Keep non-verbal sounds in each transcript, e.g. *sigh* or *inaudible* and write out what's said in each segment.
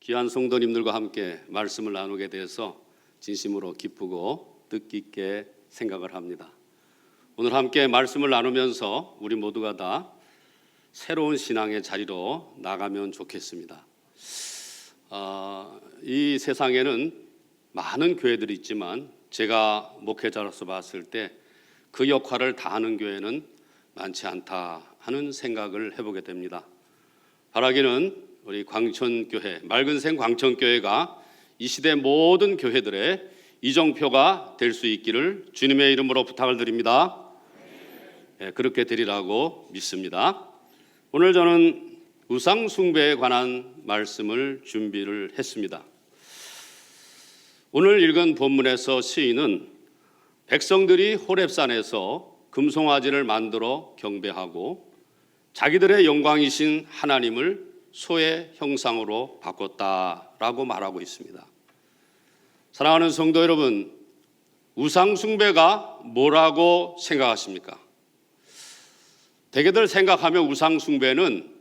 귀한 성도님들과 함께 말씀을 나누게 돼서 진심으로 기쁘고 뜻깊게 생각을 합니다. 오늘 함께 말씀을 나누면서 우리 모두가 다 새로운 신앙의 자리로 나가면 좋겠습니다. 아, 이 세상에는 많은 교회들이 있지만 제가 목회자로서 봤을 때 그 역할을 다하는 교회는 많지 않다 하는 생각을 해보게 됩니다. 바라기는 우리 광천교회, 맑은생 광천교회가 이 시대 모든 교회들의 이정표가 될 수 있기를 주님의 이름으로 부탁을 드립니다. 예, 그렇게 되리라고 믿습니다. 오늘 저는 우상 숭배에 관한 말씀을 준비를 했습니다. 오늘 읽은 본문에서 시인은 백성들이 호렙산에서 금송아지를 만들어 경배하고 자기들의 영광이신 하나님을 소의 형상으로 바꿨다라고 말하고 있습니다. 사랑하는 성도 여러분, 우상 숭배가 뭐라고 생각하십니까? 대개들 생각하면 우상 숭배는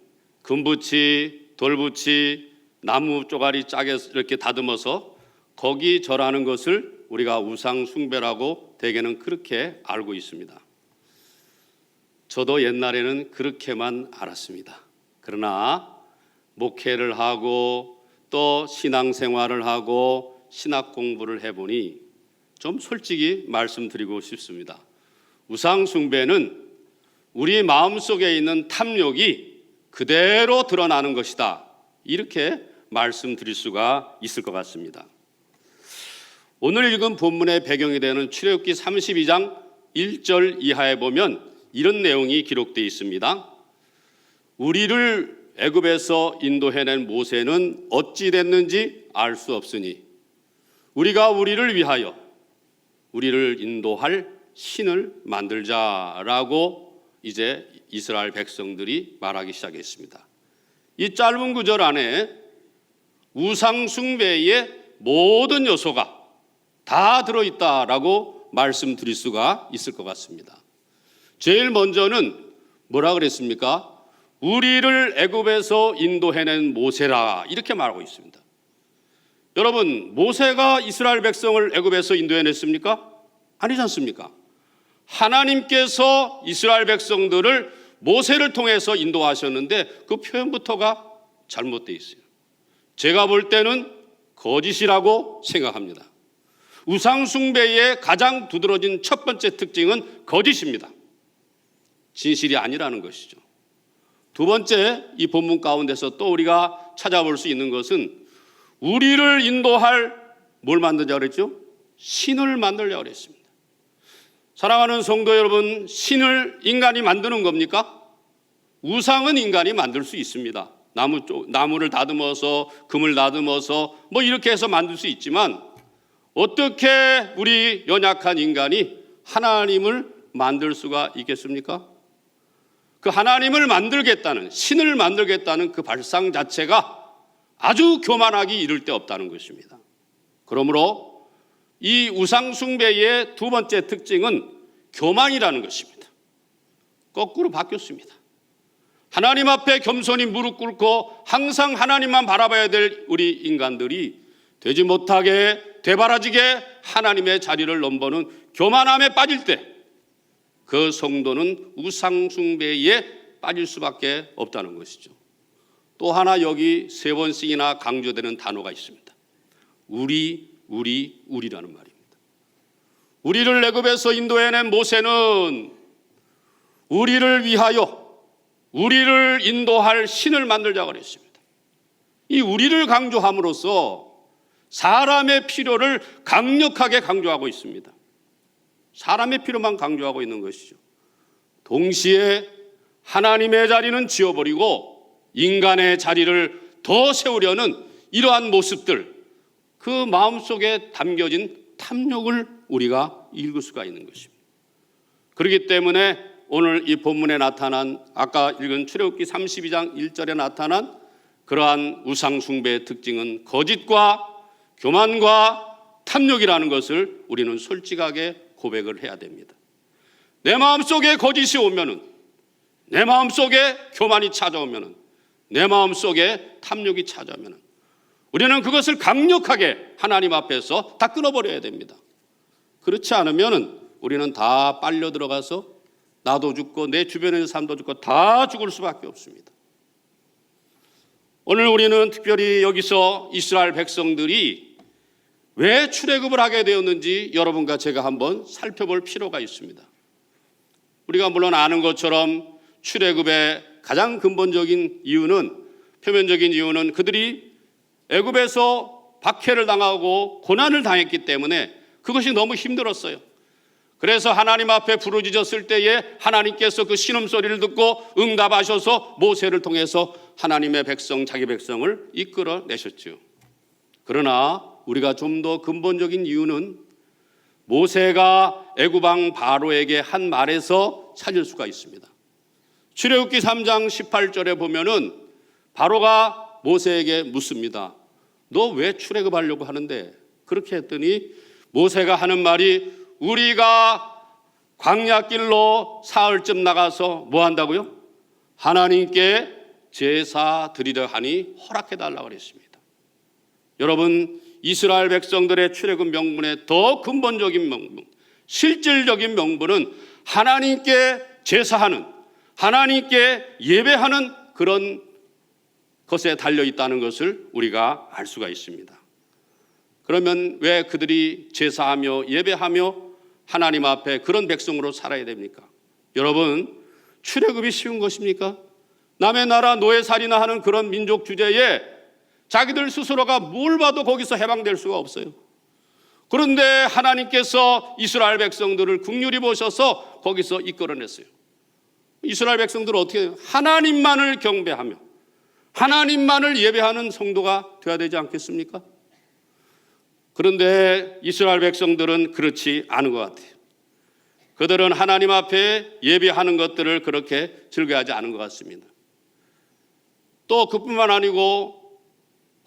금붙이, 돌붙이, 나무 쪼가리 짜게 이렇게 다듬어서 거기 절하는 것을 우리가 우상 숭배라고 대개는 그렇게 알고 있습니다. 저도 옛날에는 그렇게만 알았습니다. 그러나 목회를 하고 또 신앙생활을 하고 신학 공부를 해보니 좀 솔직히 말씀드리고 싶습니다. 우상 숭배는 우리 마음속에 있는 탐욕이 그대로 드러나는 것이다. 이렇게 말씀드릴 수가 있을 것 같습니다. 오늘 읽은 본문의 배경이 되는 출애굽기 32장 1절 이하에 보면 이런 내용이 기록되어 있습니다. 우리를 애굽에서 인도해낸 모세는 어찌 됐는지 알 수 없으니 우리가 우리를 위하여 우리를 인도할 신을 만들자라고 이제 이스라엘 백성들이 말하기 시작했습니다. 이 짧은 구절 안에 우상 숭배의 모든 요소가 다 들어있다라고 말씀드릴 수가 있을 것 같습니다. 제일 먼저는 뭐라 그랬습니까? 우리를 애굽에서 인도해낸 모세라 이렇게 말하고 있습니다. 여러분, 모세가 이스라엘 백성을 애굽에서 인도해냈습니까? 아니지 않습니까? 하나님께서 이스라엘 백성들을 모세를 통해서 인도하셨는데 그 표현부터가 잘못되어 있어요. 제가 볼 때는 거짓이라고 생각합니다. 우상숭배의 가장 두드러진 첫 번째 특징은 거짓입니다. 진실이 아니라는 것이죠. 두 번째, 이 본문 가운데서 또 우리가 찾아볼 수 있는 것은 우리를 인도할 뭘 만들자 그랬죠? 신을 만들려고 그랬습니다. 사랑하는 성도 여러분, 신을 인간이 만드는 겁니까? 우상은 인간이 만들 수 있습니다. 나무 쪽, 나무를 다듬어서 금을 다듬어서 뭐 이렇게 해서 만들 수 있지만 어떻게 우리 연약한 인간이 하나님을 만들 수가 있겠습니까? 그 하나님을 만들겠다는 신을 만들겠다는 그 발상 자체가 아주 교만하기 이를 데 없다는 것입니다. 그러므로 이 우상숭배의 두 번째 특징은 교만이라는 것입니다. 거꾸로 바뀌었습니다. 하나님 앞에 겸손히 무릎 꿇고 항상 하나님만 바라봐야 될 우리 인간들이 되지 못하게 되바라지게 하나님의 자리를 넘보는 교만함에 빠질 때 그 성도는 우상숭배에 빠질 수밖에 없다는 것이죠. 또 하나 여기 세 번씩이나 강조되는 단어가 있습니다. 우리, 우리, 우리라는 말입니다. 우리를 애굽에서 인도해낸 모세는 우리를 위하여 우리를 인도할 신을 만들자 그랬습니다. 이 우리를 강조함으로써 사람의 필요를 강력하게 강조하고 있습니다. 사람의 필요만 강조하고 있는 것이죠. 동시에 하나님의 자리는 지워버리고 인간의 자리를 더 세우려는 이러한 모습들, 그 마음속에 담겨진 탐욕을 우리가 읽을 수가 있는 것입니다. 그렇기 때문에 오늘 이 본문에 나타난 아까 읽은 출애굽기 32장 1절에 나타난 그러한 우상 숭배의 특징은 거짓과 교만과 탐욕이라는 것을 우리는 솔직하게 고백을 해야 됩니다. 내 마음속에 거짓이 오면은 내 마음속에 교만이 찾아오면은 내 마음속에 탐욕이 찾아오면은 우리는 그것을 강력하게 하나님 앞에서 다 끊어버려야 됩니다. 그렇지 않으면 우리는 다 빨려 들어가서 나도 죽고 내 주변의 삶도 죽고 다 죽을 수밖에 없습니다. 오늘 우리는 특별히 여기서 이스라엘 백성들이 왜 출애굽을 하게 되었는지 여러분과 제가 한번 살펴볼 필요가 있습니다. 우리가 물론 아는 것처럼 출애굽의 가장 근본적인 이유는 표면적인 이유는 그들이 애굽에서 박해를 당하고 고난을 당했기 때문에 그것이 너무 힘들었어요. 그래서 하나님 앞에 부르짖었을 때에 하나님께서 그 신음 소리를 듣고 응답하셔서 모세를 통해서 하나님의 백성, 자기 백성을 이끌어 내셨죠. 그러나 우리가 좀 더 근본적인 이유는 모세가 애굽왕 바로에게 한 말에서 찾을 수가 있습니다. 출애굽기 3장 18절에 보면은 바로가 모세에게 묻습니다. 너 왜 출애굽하려고 하는데? 그렇게 했더니 모세가 하는 말이 우리가 광야길로 사흘쯤 나가서 뭐 한다고요? 하나님께 제사 드리려 하니 허락해 달라고 그랬습니다. 여러분 이스라엘 백성들의 출애굽 명분의 더 근본적인 명분, 실질적인 명분은 하나님께 제사하는 하나님께 예배하는 그런 것에 달려 있다는 것을 우리가 알 수가 있습니다. 그러면 왜 그들이 제사하며 예배하며 하나님 앞에 그런 백성으로 살아야 됩니까? 여러분, 출애굽이 쉬운 것입니까? 남의 나라 노예살이나 하는 그런 민족 주제에 자기들 스스로가 뭘 봐도 거기서 해방될 수가 없어요. 그런데 하나님께서 이스라엘 백성들을 국률이 보셔서 거기서 이끌어냈어요. 이스라엘 백성들은 어떻게? 하나님만을 경배하며 하나님만을 예배하는 성도가 되어야 되지 않겠습니까? 그런데 이스라엘 백성들은 그렇지 않은 것 같아요. 그들은 하나님 앞에 예배하는 것들을 그렇게 즐겨하지 않은 것 같습니다. 또 그뿐만 아니고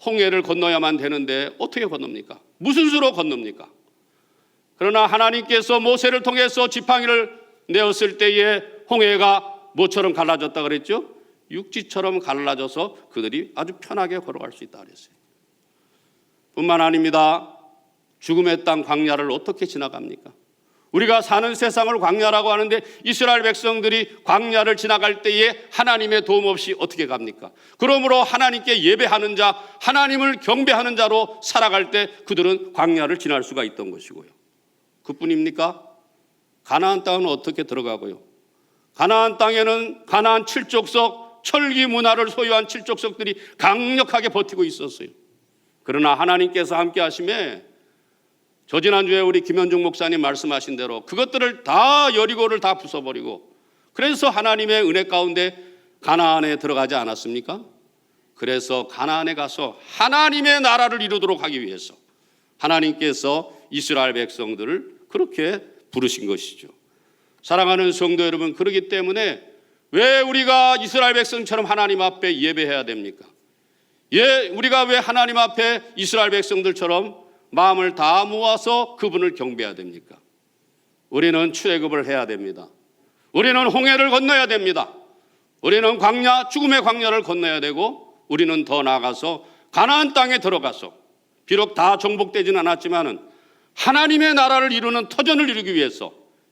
홍해를 건너야만 되는데 어떻게 건넙니까? 무슨 수로 건넙니까? 그러나 하나님께서 모세를 통해서 지팡이를 내었을 때에 홍해가 뭐처럼 갈라졌다 그랬죠? 육지처럼 갈라져서 그들이 아주 편하게 걸어갈 수 있다 그랬어요. 뿐만 아닙니다. 죽음의 땅 광야를 어떻게 지나갑니까? 우리가 사는 세상을 광야라고 하는데 이스라엘 백성들이 광야를 지나갈 때에 하나님의 도움 없이 어떻게 갑니까? 그러므로 하나님께 예배하는 자, 하나님을 경배하는 자로 살아갈 때 그들은 광야를 지날 수가 있던 것이고요. 그뿐입니까? 가나안 땅은 어떻게 들어가고요? 가나안 땅에는 가나안 칠족석 철기 문화를 소유한 칠족석들이 강력하게 버티고 있었어요. 그러나 하나님께서 함께 하심에 저 지난주에 우리 김현중 목사님 말씀하신 대로 그것들을 다 여리고를 다 부숴버리고 그래서 하나님의 은혜 가운데 가나안에 들어가지 않았습니까? 그래서 가나안에 가서 하나님의 나라를 이루도록 하기 위해서 하나님께서 이스라엘 백성들을 그렇게 부르신 것이죠. 사랑하는 성도 여러분, 그러기 때문에 왜 우리가 이스라엘 백성처럼 하나님 앞에 예배해야 됩니까? 예, 우리가 왜 하나님 앞에 이스라엘 백성들처럼 마음을 다 모아서 그분을 경배해야 됩니까? 우리는 출애굽을 해야 됩니다. 우리는 홍해를 건너야 됩니다. 우리는 광야 죽음의 광야를 건너야 되고 우리는 더 나아가서 가나안 땅에 들어가서 비록 다 정복되지는 않았지만은 하나님의 나라를 이루는 터전을 이루기 위해서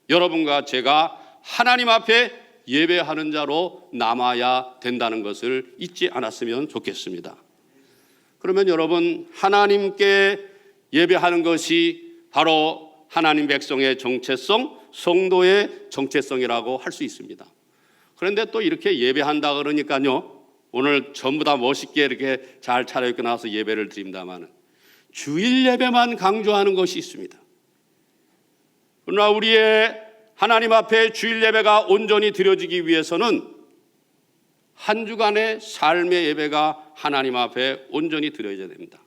여러분과 제가 하나님 앞에 예배하는 자로 남아야 된다는 것을 잊지 않았으면 좋겠습니다. 그러면 여러분 하나님께 예배하는 것이 바로 하나님 백성의 정체성, 성도의 정체성이라고 할 수 있습니다. 그런데 또 이렇게 예배한다 그러니까요. 오늘 전부 다 멋있게 이렇게 잘 차려입고 나와서 예배를 드립니다만 주일 예배만 강조하는 것이 있습니다. 그러나 우리의 하나님 앞에 주일 예배가 온전히 드려지기 위해서는 한 주간의 삶의 예배가 하나님 앞에 온전히 드려져야 됩니다.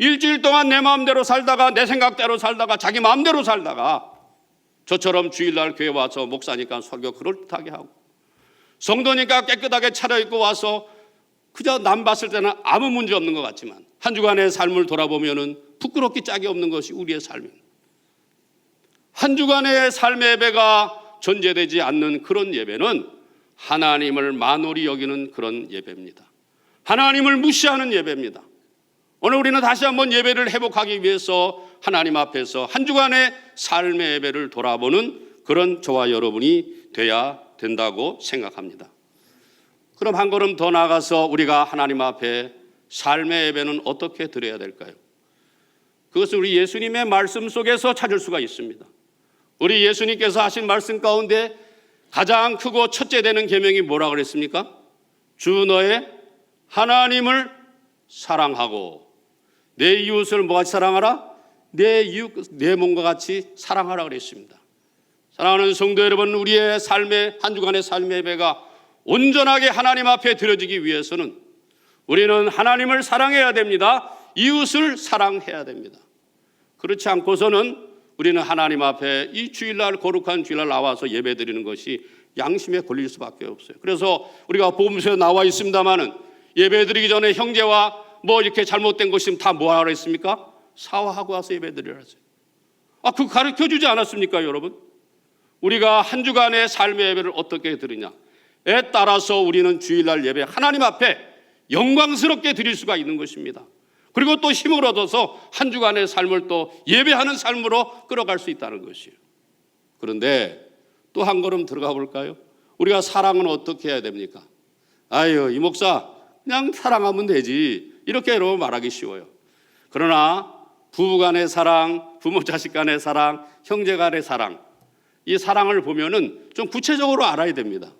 일주일 동안 내 마음대로 살다가 내 생각대로 살다가 자기 마음대로 살다가 저처럼 주일날 교회 와서 목사니까 설교 그럴듯하게 하고 성도니까 깨끗하게 차려입고 와서 그저 남 봤을 때는 아무 문제 없는 것 같지만 한 주간의 삶을 돌아보면은 부끄럽기 짝이 없는 것이 우리의 삶입니다. 한 주간의 삶의 예배가 존재되지 않는 그런 예배는 하나님을 만홀히 여기는 그런 예배입니다. 하나님을 무시하는 예배입니다. 오늘 우리는 다시 한번 예배를 회복하기 위해서 하나님 앞에서 한 주간의 삶의 예배를 돌아보는 그런 저와 여러분이 돼야 된다고 생각합니다. 그럼 한 걸음 더 나아가서 우리가 하나님 앞에 삶의 예배는 어떻게 드려야 될까요? 그것을 우리 예수님의 말씀 속에서 찾을 수가 있습니다. 우리 예수님께서 하신 말씀 가운데 가장 크고 첫째 되는 계명이 뭐라 그랬습니까? 주 너의 하나님을 사랑하고 내 이웃을 뭐같이 사랑하라? 내 이웃 내 몸과 같이 사랑하라 그랬습니다. 사랑하는 성도 여러분, 우리의 삶의 한 주간의 삶의 예배가 온전하게 하나님 앞에 드려지기 위해서는 우리는 하나님을 사랑해야 됩니다. 이웃을 사랑해야 됩니다. 그렇지 않고서는 우리는 하나님 앞에 이 주일날 거룩한 주일날 나와서 예배 드리는 것이 양심에 걸릴 수밖에 없어요. 그래서 우리가 보험서에 나와 있습니다만은 예배 드리기 전에 형제와 뭐 이렇게 잘못된 것이면 다 뭐하라 했습니까? 사화하고 와서 예배 드리라 했어요. 아, 그 가르쳐 주지 않았습니까, 여러분? 우리가 한 주간의 삶의 예배를 어떻게 드리냐에 따라서 우리는 주일날 예배 하나님 앞에 영광스럽게 드릴 수가 있는 것입니다. 그리고 또 힘을 얻어서 한 주간의 삶을 또 예배하는 삶으로 끌어갈 수 있다는 것이에요. 그런데 또 한 걸음 들어가 볼까요? 우리가 사랑은 어떻게 해야 됩니까? 아유, 이 목사, 그냥 사랑하면 되지. 이렇게 여러분 말하기 쉬워요. 그러나 부부 간의 사랑, 부모 자식 간의 사랑, 형제 간의 사랑, 이 사랑을 보면은 좀 구체적으로 알아야 됩니다.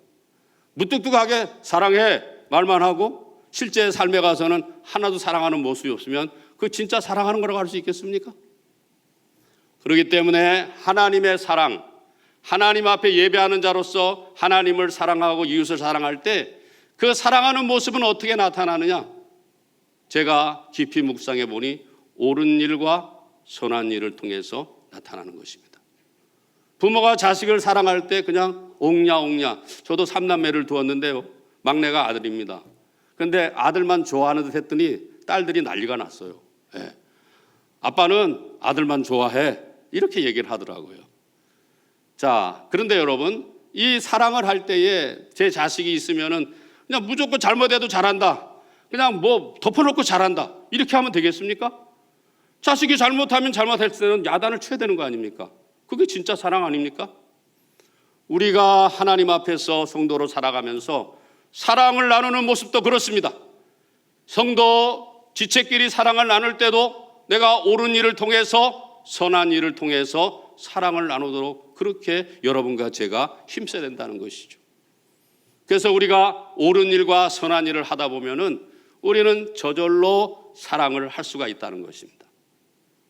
무뚝뚝하게 사랑해 말만 하고 실제 삶에 가서는 하나도 사랑하는 모습이 없으면 그 진짜 사랑하는 거라고 할 수 있겠습니까? 그렇기 때문에 하나님의 사랑, 하나님 앞에 예배하는 자로서 하나님을 사랑하고 이웃을 사랑할 때 그 사랑하는 모습은 어떻게 나타나느냐? 제가 깊이 묵상해 보니 옳은 일과 선한 일을 통해서 나타나는 것입니다. 부모가 자식을 사랑할 때 그냥 옹냐옹냐. 저도 삼남매를 두었는데요. 막내가 아들입니다. 근데 아들만 좋아하는 듯 했더니 딸들이 난리가 났어요. 예. 아빠는 아들만 좋아해. 이렇게 얘기를 하더라고요. 자, 그런데 여러분, 이 사랑을 할 때에 제 자식이 있으면은 그냥 무조건 잘못해도 잘한다. 그냥 뭐 덮어놓고 잘한다. 이렇게 하면 되겠습니까? 자식이 잘못하면 잘못했을 때는 야단을 쳐야 되는 거 아닙니까? 그게 진짜 사랑 아닙니까? 우리가 하나님 앞에서 성도로 살아가면서 사랑을 나누는 모습도 그렇습니다. 성도 지체끼리 사랑을 나눌 때도 내가 옳은 일을 통해서 선한 일을 통해서 사랑을 나누도록 그렇게 여러분과 제가 힘써야 된다는 것이죠. 그래서 우리가 옳은 일과 선한 일을 하다 보면은 우리는 저절로 사랑을 할 수가 있다는 것입니다.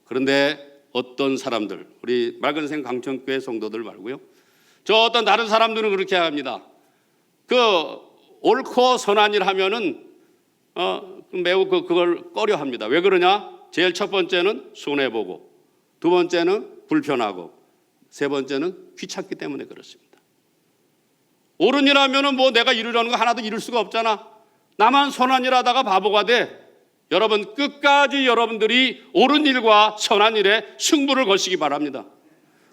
그런데 어떤 사람들, 우리 맑은생 강천교회 성도들 말고요. 저 어떤 다른 사람들은 그렇게 합니다. 그 옳고 선한 일 하면은 어, 매우 그, 그걸 꺼려 합니다. 왜 그러냐? 제일 첫 번째는 손해보고, 두 번째는 불편하고, 세 번째는 귀찮기 때문에 그렇습니다. 옳은 일 하면은 뭐 내가 이루려는 거 하나도 이룰 수가 없잖아. 나만 선한 일 하다가 바보가 돼. 여러분 끝까지 여러분들이 옳은 일과 선한 일에 승부를 거시기 바랍니다.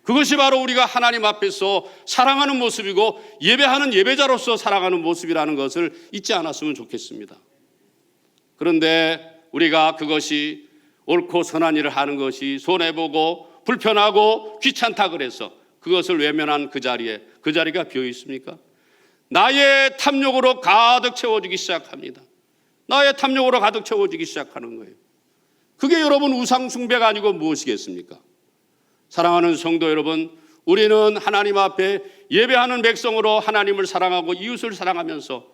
그것이 바로 우리가 하나님 앞에서 사랑하는 모습이고 예배하는 예배자로서 살아가는 모습이라는 것을 잊지 않았으면 좋겠습니다. 그런데 우리가 그것이 옳고 선한 일을 하는 것이 손해보고 불편하고 귀찮다 그래서 그것을 외면한 그 자리에 그 자리가 비어 있습니까? 나의 탐욕으로 가득 채워지기 시작합니다. 나의 탐욕으로 가득 채워지기 시작하는 거예요. 그게 여러분 우상숭배가 아니고 무엇이겠습니까? 사랑하는 성도 여러분, 우리는 하나님 앞에 예배하는 백성으로 하나님을 사랑하고 이웃을 사랑하면서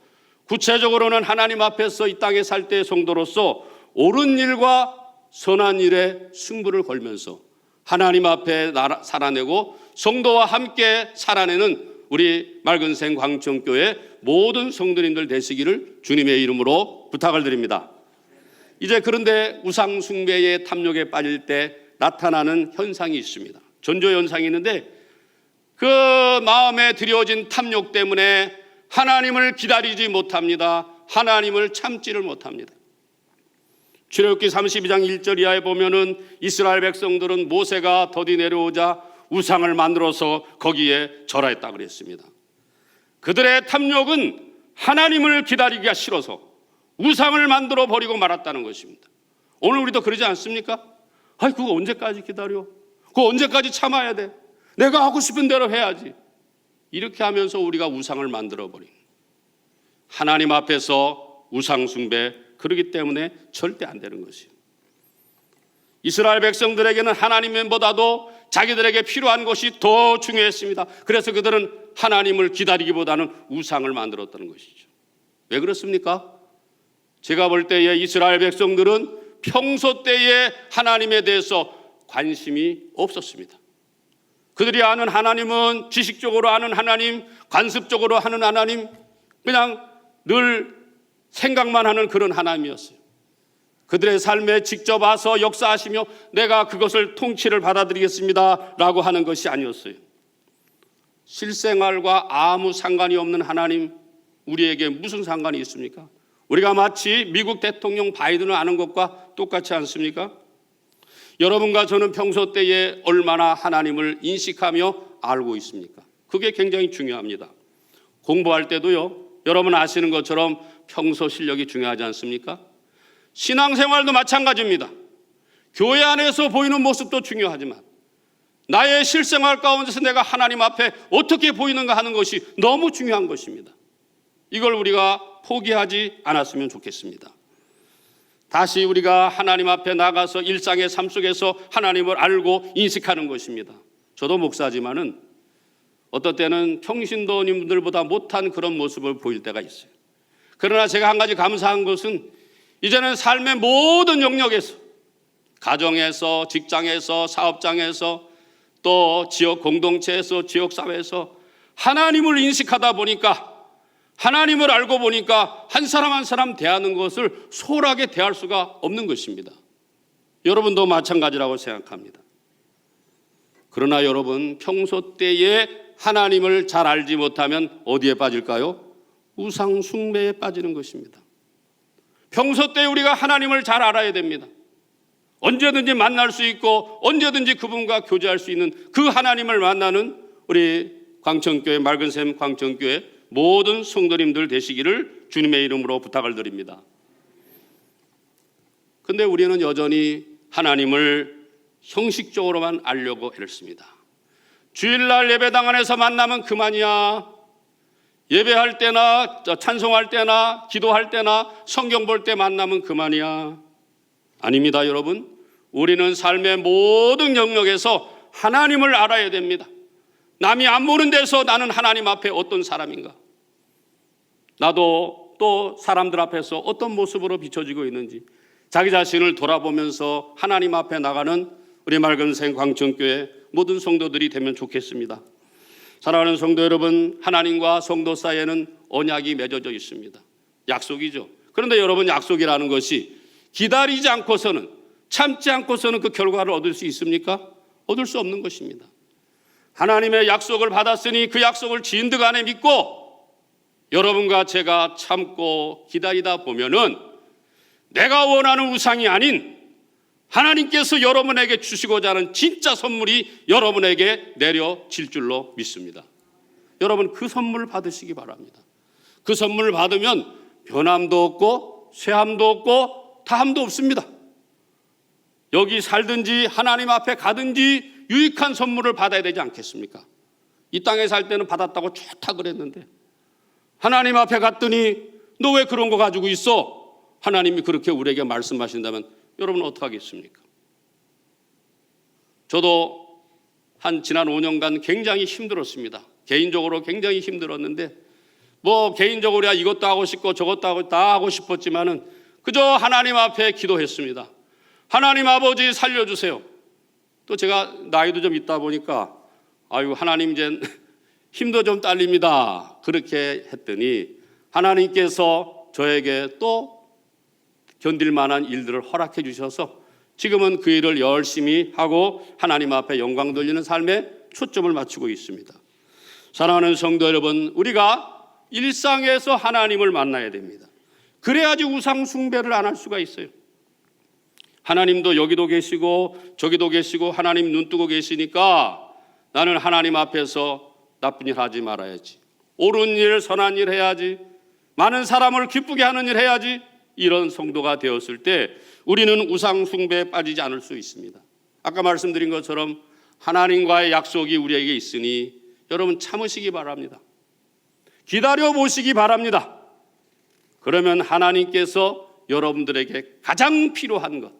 구체적으로는 하나님 앞에서 이 땅에 살 때의 성도로서 옳은 일과 선한 일에 승부를 걸면서 하나님 앞에 살아내고 성도와 함께 살아내는 우리 맑은생 광천교회 모든 성도님들 되시기를 주님의 이름으로 부탁을 드립니다. 이제 그런데 우상 숭배의 탐욕에 빠질 때 나타나는 현상이 있습니다. 전조 현상이 있는데 그 마음에 들여진 탐욕 때문에 하나님을 기다리지 못합니다. 하나님을 참지를 못합니다. 출애굽기 32장 1절 이하에 보면은 이스라엘 백성들은 모세가 더디 내려오자 우상을 만들어서 거기에 절하였다 그랬습니다. 그들의 탐욕은 하나님을 기다리기가 싫어서 우상을 만들어 버리고 말았다는 것입니다. 오늘 우리도 그러지 않습니까? 아이, 그거 언제까지 기다려? 그거 언제까지 참아야 돼? 내가 하고 싶은 대로 해야지. 이렇게 하면서 우리가 우상을 만들어 버린. 하나님 앞에서 우상숭배, 그러기 때문에 절대 안 되는 것이에요. 이스라엘 백성들에게는 하나님보다도 자기들에게 필요한 것이 더 중요했습니다. 그래서 그들은 하나님을 기다리기보다는 우상을 만들었다는 것이죠. 왜 그렇습니까? 제가 볼 때에 이스라엘 백성들은 평소 때에 하나님에 대해서 관심이 없었습니다. 그들이 아는 하나님은 지식적으로 아는 하나님, 관습적으로 하는 하나님, 그냥 늘 생각만 하는 그런 하나님이었어요. 그들의 삶에 직접 와서 역사하시며 내가 그것을 통치를 받아들이겠습니다. 라고 하는 것이 아니었어요. 실생활과 아무 상관이 없는 하나님, 우리에게 무슨 상관이 있습니까? 우리가 마치 미국 대통령 바이든을 아는 것과 똑같지 않습니까? 여러분과 저는 평소 때에 얼마나 하나님을 인식하며 알고 있습니까? 그게 굉장히 중요합니다. 공부할 때도요, 여러분 아시는 것처럼 평소 실력이 중요하지 않습니까? 신앙생활도 마찬가지입니다. 교회 안에서 보이는 모습도 중요하지만 나의 실생활 가운데서 내가 하나님 앞에 어떻게 보이는가 하는 것이 너무 중요한 것입니다. 이걸 우리가 포기하지 않았으면 좋겠습니다. 다시 우리가 하나님 앞에 나가서 일상의 삶 속에서 하나님을 알고 인식하는 것입니다. 저도 목사지만은 어떨 때는 평신도님들보다 못한 그런 모습을 보일 때가 있어요. 그러나 제가 한 가지 감사한 것은 이제는 삶의 모든 영역에서 가정에서 직장에서 사업장에서 또 지역 공동체에서 지역 사회에서 하나님을 인식하다 보니까 하나님을 알고 보니까 한 사람 한 사람 대하는 것을 소홀하게 대할 수가 없는 것입니다. 여러분도 마찬가지라고 생각합니다. 그러나 여러분 평소 때에 하나님을 잘 알지 못하면 어디에 빠질까요? 우상 숭배에 빠지는 것입니다. 평소 때 우리가 하나님을 잘 알아야 됩니다. 언제든지 만날 수 있고 언제든지 그분과 교제할 수 있는 그 하나님을 만나는 우리 광천교회 맑은 샘 광천교회 모든 성도님들 되시기를 주님의 이름으로 부탁을 드립니다. 근데 우리는 여전히 하나님을 형식적으로만 알려고 애를 씁니다. 주일날 예배당 안에서 만나면 그만이야. 예배할 때나 찬송할 때나 기도할 때나 성경 볼 때 만나면 그만이야. 아닙니다, 여러분. 우리는 삶의 모든 영역에서 하나님을 알아야 됩니다. 남이 안 보는 데서 나는 하나님 앞에 어떤 사람인가? 나도 또 사람들 앞에서 어떤 모습으로 비춰지고 있는지 자기 자신을 돌아보면서 하나님 앞에 나가는 우리 맑은 생 광천교회 모든 성도들이 되면 좋겠습니다. 사랑하는 성도 여러분, 하나님과 성도 사이에는 언약이 맺어져 있습니다. 약속이죠. 그런데 여러분 약속이라는 것이 기다리지 않고서는 참지 않고서는 그 결과를 얻을 수 있습니까? 얻을 수 없는 것입니다. 하나님의 약속을 받았으니 그 약속을 진득 안에 믿고 여러분과 제가 참고 기다리다 보면은 내가 원하는 우상이 아닌 하나님께서 여러분에게 주시고자 하는 진짜 선물이 여러분에게 내려질 줄로 믿습니다. 여러분 그 선물 받으시기 바랍니다. 그 선물 받으면 변함도 없고 쇠함도 없고 다함도 없습니다. 여기 살든지 하나님 앞에 가든지 유익한 선물을 받아야 되지 않겠습니까? 이 땅에 살 때는 받았다고 좋다 그랬는데 하나님 앞에 갔더니 너 왜 그런 거 가지고 있어? 하나님이 그렇게 우리에게 말씀하신다면 여러분 어떡하겠습니까? 저도 한 지난 5년간 굉장히 힘들었습니다. 개인적으로 굉장히 힘들었는데 뭐 개인적으로야 이것도 하고 싶고 저것도 하고 다 하고 싶었지만은 그저 하나님 앞에 기도했습니다. 하나님 아버지 살려주세요. 또 제가 나이도 좀 있다 보니까 아유 하나님 이제 *laughs* 힘도 좀 딸립니다. 그렇게 했더니 하나님께서 저에게 또 견딜 만한 일들을 허락해 주셔서 지금은 그 일을 열심히 하고 하나님 앞에 영광 돌리는 삶에 초점을 맞추고 있습니다. 사랑하는 성도 여러분, 우리가 일상에서 하나님을 만나야 됩니다. 그래야지 우상 숭배를 안 할 수가 있어요. 하나님도 여기도 계시고 저기도 계시고 하나님 눈 뜨고 계시니까 나는 하나님 앞에서 나쁜 일 하지 말아야지. 옳은 일, 선한 일 해야지. 많은 사람을 기쁘게 하는 일 해야지. 이런 성도가 되었을 때 우리는 우상 숭배에 빠지지 않을 수 있습니다. 아까 말씀드린 것처럼 하나님과의 약속이 우리에게 있으니 여러분 참으시기 바랍니다. 기다려 보시기 바랍니다. 그러면 하나님께서 여러분들에게 가장 필요한 것,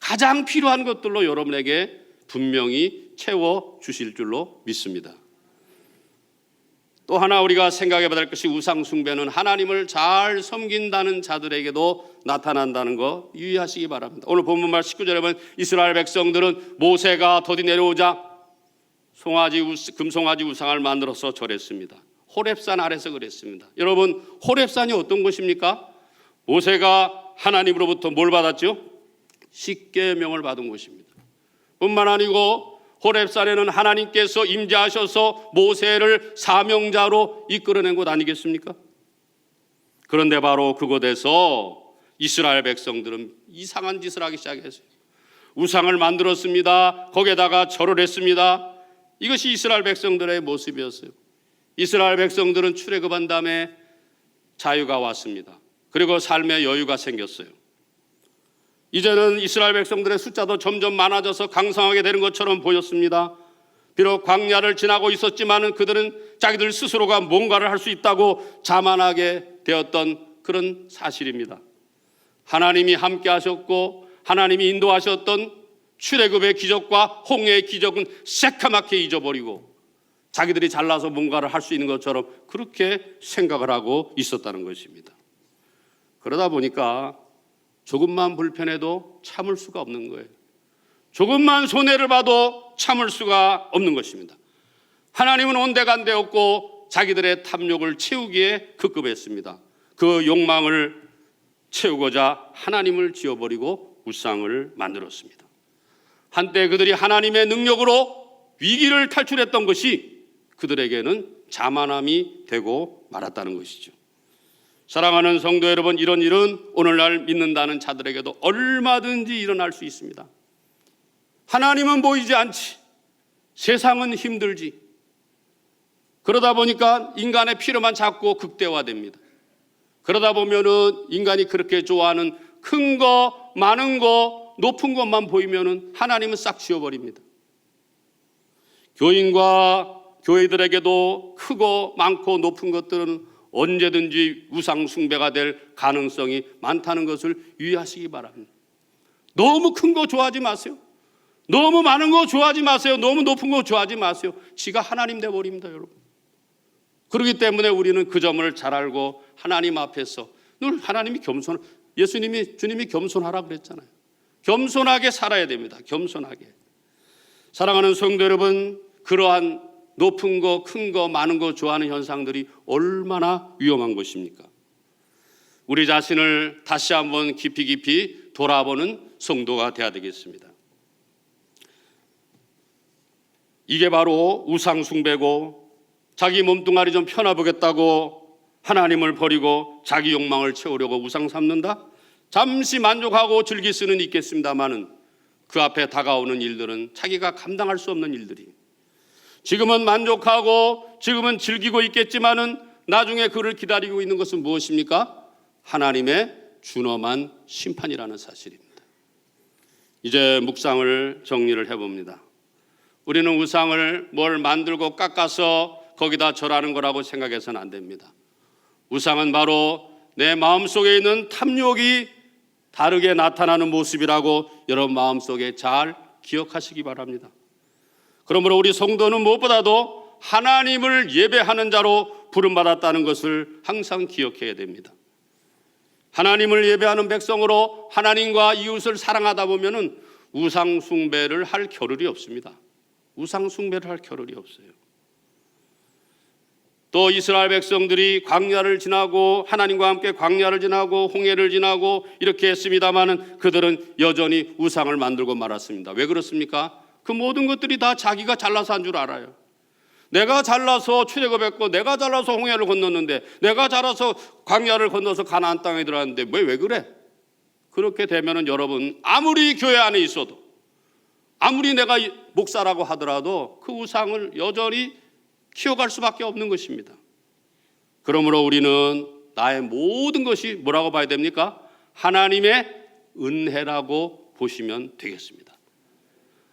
가장 필요한 것들로 여러분에게 분명히 채워 주실 줄로 믿습니다. 또 하나 우리가 생각해 봐야 될 것이 우상 숭배는 하나님을 잘 섬긴다는 자들에게도 나타난다는 거 유의하시기 바랍니다. 오늘 본문 말 19절에 보면 이스라엘 백성들은 모세가 더디 내려오자 송아지 우- 금송아지 우상을 만들어서 절했습니다. 호렙산 아래서 그랬습니다. 여러분 호렙산이 어떤 곳입니까? 모세가 하나님으로부터 뭘 받았죠? 십계명을 받은 곳입니다. 뿐만 아니고 호렙산에는 하나님께서 임재하셔서 모세를 사명자로 이끌어낸 곳 아니겠습니까? 그런데 바로 그곳에서 이스라엘 백성들은 이상한 짓을 하기 시작했어요. 우상을 만들었습니다. 거기에다가 절을 했습니다. 이것이 이스라엘 백성들의 모습이었어요. 이스라엘 백성들은 출애굽한 다음에 자유가 왔습니다. 그리고 삶의 여유가 생겼어요. 이제는 이스라엘 백성들의 숫자도 점점 많아져서 강성하게 되는 것처럼 보였습니다. 비록 광야를 지나고 있었지만은 그들은 자기들 스스로가 뭔가를 할 수 있다고 자만하게 되었던 그런 사실입니다. 하나님이 함께 하셨고 하나님이 인도하셨던 출애굽의 기적과 홍해의 기적은 새카맣게 잊어버리고 자기들이 잘나서 뭔가를 할 수 있는 것처럼 그렇게 생각을 하고 있었다는 것입니다. 그러다 보니까 조금만 불편해도 참을 수가 없는 거예요. 조금만 손해를 봐도 참을 수가 없는 것입니다. 하나님은 온데간데 없고 자기들의 탐욕을 채우기에 급급했습니다. 그 욕망을 채우고자 하나님을 지어버리고 우상을 만들었습니다. 한때 그들이 하나님의 능력으로 위기를 탈출했던 것이 그들에게는 자만함이 되고 말았다는 것이죠. 사랑하는 성도 여러분, 이런 일은 오늘날 믿는다는 자들에게도 얼마든지 일어날 수 있습니다. 하나님은 보이지 않지. 세상은 힘들지. 그러다 보니까 인간의 필요만 자꾸 극대화됩니다. 그러다 보면은 인간이 그렇게 좋아하는 큰 거, 많은 거, 높은 것만 보이면은 하나님은 싹 지워버립니다. 교인과 교회들에게도 크고 많고 높은 것들은 언제든지 우상 숭배가 될 가능성이 많다는 것을 유의하시기 바랍니다. 너무 큰 거 좋아하지 마세요. 너무 많은 거 좋아하지 마세요. 너무 높은 거 좋아하지 마세요. 지가 하나님 돼 버립니다, 여러분. 그렇기 때문에 우리는 그 점을 잘 알고 하나님 앞에서 늘 하나님이 겸손 예수님이 주님이 겸손하라 그랬잖아요. 겸손하게 살아야 됩니다. 겸손하게. 사랑하는 성도 여러분, 그러한 높은 거, 큰 거, 많은 거 좋아하는 현상들이 얼마나 위험한 것입니까? 우리 자신을 다시 한번 깊이 깊이 돌아보는 성도가 되어야 되겠습니다. 이게 바로 우상숭배고 자기 몸뚱아리 좀 편해보겠다고 하나님을 버리고 자기 욕망을 채우려고 우상 삼는다? 잠시 만족하고 즐길 수는 있겠습니다만은 그 앞에 다가오는 일들은 자기가 감당할 수 없는 일들이 지금은 만족하고 지금은 즐기고 있겠지만은 나중에 그를 기다리고 있는 것은 무엇입니까? 하나님의 준엄한 심판이라는 사실입니다. 이제 묵상을 정리를 해봅니다. 우리는 우상을 뭘 만들고 깎아서 거기다 절하는 거라고 생각해서는 안 됩니다. 우상은 바로 내 마음속에 있는 탐욕이 다르게 나타나는 모습이라고 여러분 마음속에 잘 기억하시기 바랍니다. 그러므로 우리 성도는 무엇보다도 하나님을 예배하는 자로 부름받았다는 것을 항상 기억해야 됩니다. 하나님을 예배하는 백성으로 하나님과 이웃을 사랑하다 보면은 우상 숭배를 할 겨를이 없습니다. 우상 숭배를 할 겨를이 없어요. 또 이스라엘 백성들이 광야를 지나고 하나님과 함께 광야를 지나고 홍해를 지나고 이렇게 했습니다마는 그들은 여전히 우상을 만들고 말았습니다. 왜 그렇습니까? 그 모든 것들이 다 자기가 잘나서 한 줄 알아요. 내가 잘나서 출애굽했고 내가 잘나서 홍해를 건넜는데 내가 잘나서 광야를 건너서 가나안 땅에 들어갔는데 왜 왜 그래? 그렇게 되면은 여러분 아무리 교회 안에 있어도 아무리 내가 목사라고 하더라도 그 우상을 여전히 키워갈 수밖에 없는 것입니다. 그러므로 우리는 나의 모든 것이 뭐라고 봐야 됩니까? 하나님의 은혜라고 보시면 되겠습니다.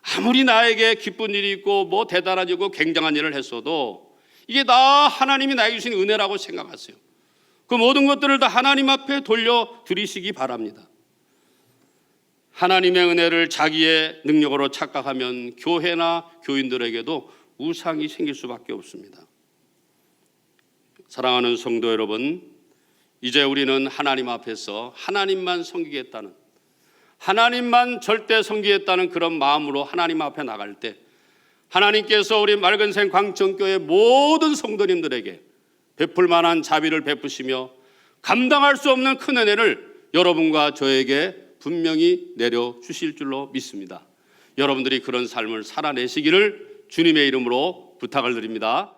아무리 나에게 기쁜 일이 있고 뭐 대단한 일이고 굉장한 일을 했어도 이게 다 하나님이 나에게 주신 은혜라고 생각하세요. 그 모든 것들을 다 하나님 앞에 돌려 드리시기 바랍니다. 하나님의 은혜를 자기의 능력으로 착각하면 교회나 교인들에게도 우상이 생길 수밖에 없습니다. 사랑하는 성도 여러분, 이제 우리는 하나님 앞에서 하나님만 섬기겠다는 하나님만 절대 섬기겠다는 그런 마음으로 하나님 앞에 나갈 때 하나님께서 우리 맑은 생 광천교회 모든 성도님들에게 베풀 만한 자비를 베푸시며 감당할 수 없는 큰 은혜를 여러분과 저에게 분명히 내려 주실 줄로 믿습니다. 여러분들이 그런 삶을 살아내시기를 주님의 이름으로 부탁을 드립니다.